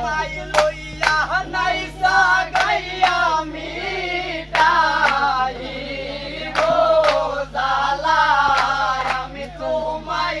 তোমায় লইয়া নাই সাগাইয়া মিটাইব জালা আমি তোমায়।